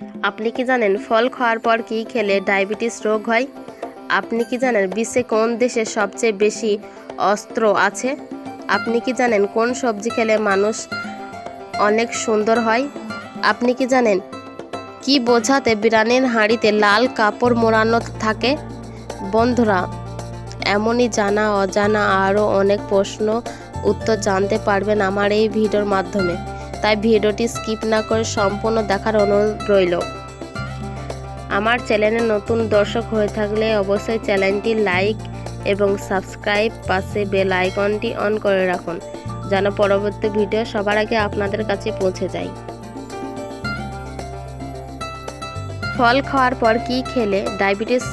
আপনি কি জানেন ফল খাওয়ার পর কি খেলে ডায়াবেটিস রোগ হয়? আপনি কি জানেন বিশ্বে কোন দেশে সবচেয়ে বেশি অস্ত্র আছে? আপনি কি জানেন কোন সবজি খেলে মানুষ অনেক সুন্দর হয়? আপনি কি জানেন কি বোঝাতে বিরানের হাঁড়িতে লাল কাপড় মোড়ানো থাকে? বন্ধুরা, এমনই জানা, অজানা আরও অনেক প্রশ্ন উত্তর জানতে পারবেন আমার এই ভিডিওর মাধ্যমে। তাই ভিডিওটি স্কিপ না করে সম্পূর্ণ দেখার অনুরোধ রইল। আমার চ্যানেলে নতুন দর্শক হয়ে থাকলে অবশ্যই চ্যানেলটি লাইক এবং সাবস্ক্রাইব পাশে বেল আইকনটি অন করে রাখুন, যেন পরবর্তী ভিডিও সবার আগে আপনাদের কাছে পৌঁছে যায়। ফল খাওয়ার পর কি খেলে ডায়াবেটিস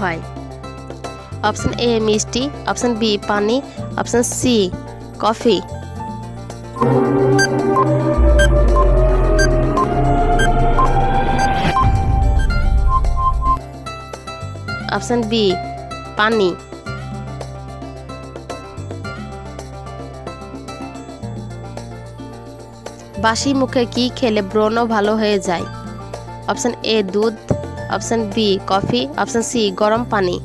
হয়? অপশন এ মিষ্টি, অপশন বি পানি, অপশন সি কফি। অপশন বি, পানি। বাসি মুখে কি খেলে ব্রণ ভালো হয়ে যায়? অপশন এ, দুধ। অপশন বি, কফি। অপশন সি, গরম পানি।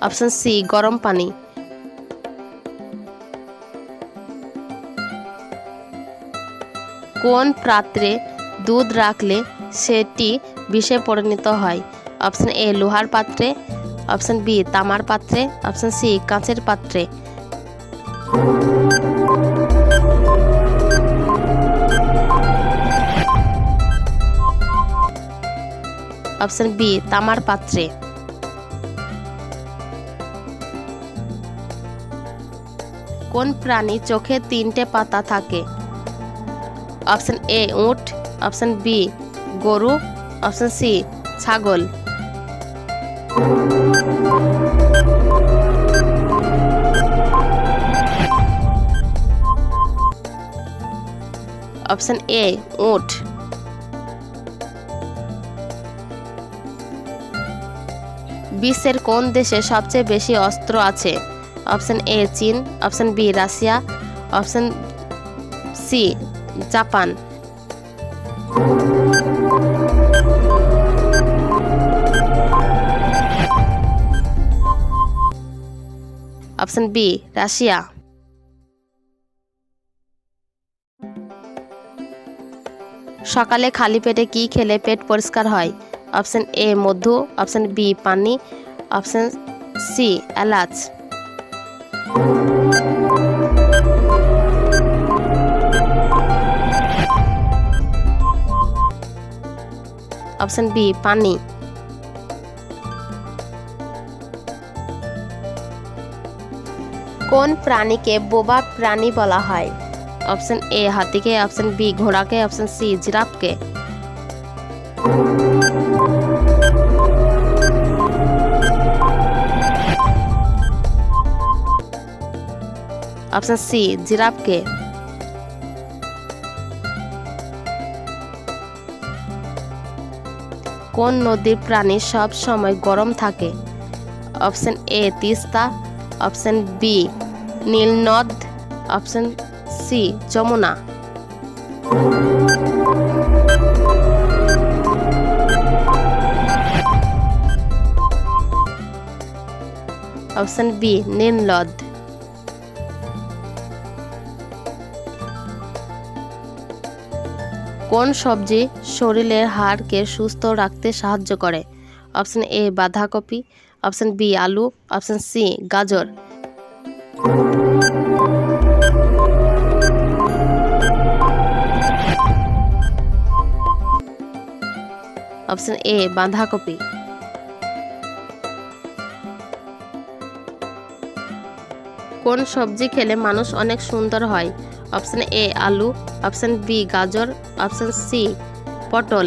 অপশন সি, গরম পানি। কোন পাত্রে দুধ রাখলে সেটি বিষে পরিণত হয়? অপশন এ, লোহার পাত্রে। অপশন বি, তামার পাত্রে। অপশন সি, কাঁচের পাত্রে। অপশন বি, তামার পাত্রে। কোন প্রাণী চোখে তিনটে পাতা থাকে? অপশন এ উট, অপশন বি গরু, অপশন সি ছাগল। অপশন এ উট। বিশ্বের কোন দেশে সবচেয়ে বেশি অস্ত্র আছে? অপশন এ চীন, option B Russia, option C Japan. Option B, Russia. সকালে খালি পেটে কি খেলে পেট পরিষ্কার হয়? অপশন এ, মধু। অপশন বি, পানি। অপশন সি, এলাচ। অপশন বি, পানি। কোন প্রাণীকে বোবা প্রাণী বলা হয়? অপশন এ, হাতিকে। অপশন বি, ঘোড়াকে। অপশন সি, জিরাফকে। অপশন সি, জিরাফকে। কোন নদীর প্রাণী সব সময় গরম থাকে? Option A Teesta, option B নীলনদ, option C Yamuna. Option B নীলনদ। কোন সবজি শরীরের হাড়কে সুস্থ রাখতে সাহায্য করে? অপশন এ, বাঁধাকপি। অপশন বি, আলু। অপশন সি, গাজর। অপশন এ, বাঁধাকপি। কোন সবজি খেলে মানুষ অনেক সুন্দর হয়? অপশন এ আলু, অপশন বি গাজর, অপশন সি পটল।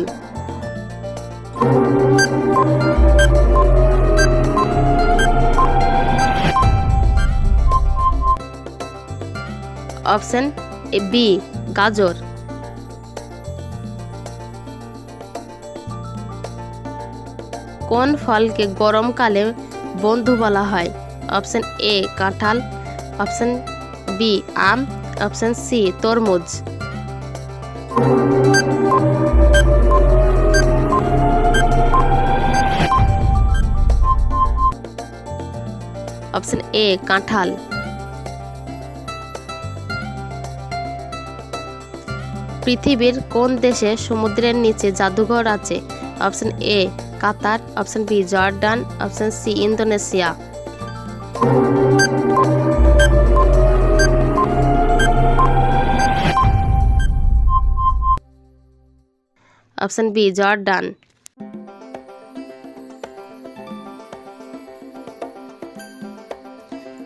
অপশন বি গাজর। কোন ফলকে গরমকালে বন্ধু বলা হয়? অপশন এ কাঁঠাল, অপশন বি আম অপশন সি তরমুজ অপশন এ কাঁঠাল পৃথিবীর কোন দেশে সমুদ্রের নিচে জাদুঘর আছে? Option A Qatar option B Jordan option C Indonesia option B Jordan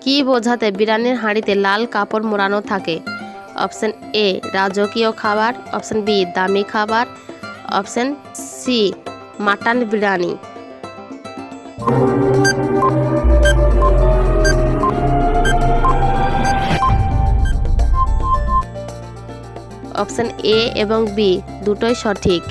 কি বোঝাতে বিরিয়ানির হাঁড়িতে লাল কাপড় মোড়ানো থাকে? অপশন এ, রাজকীয় খাবার। অপশন বি, দামি খাবার। Option C, mutton biryani. Option A এবং বি, দুটোই সঠিক।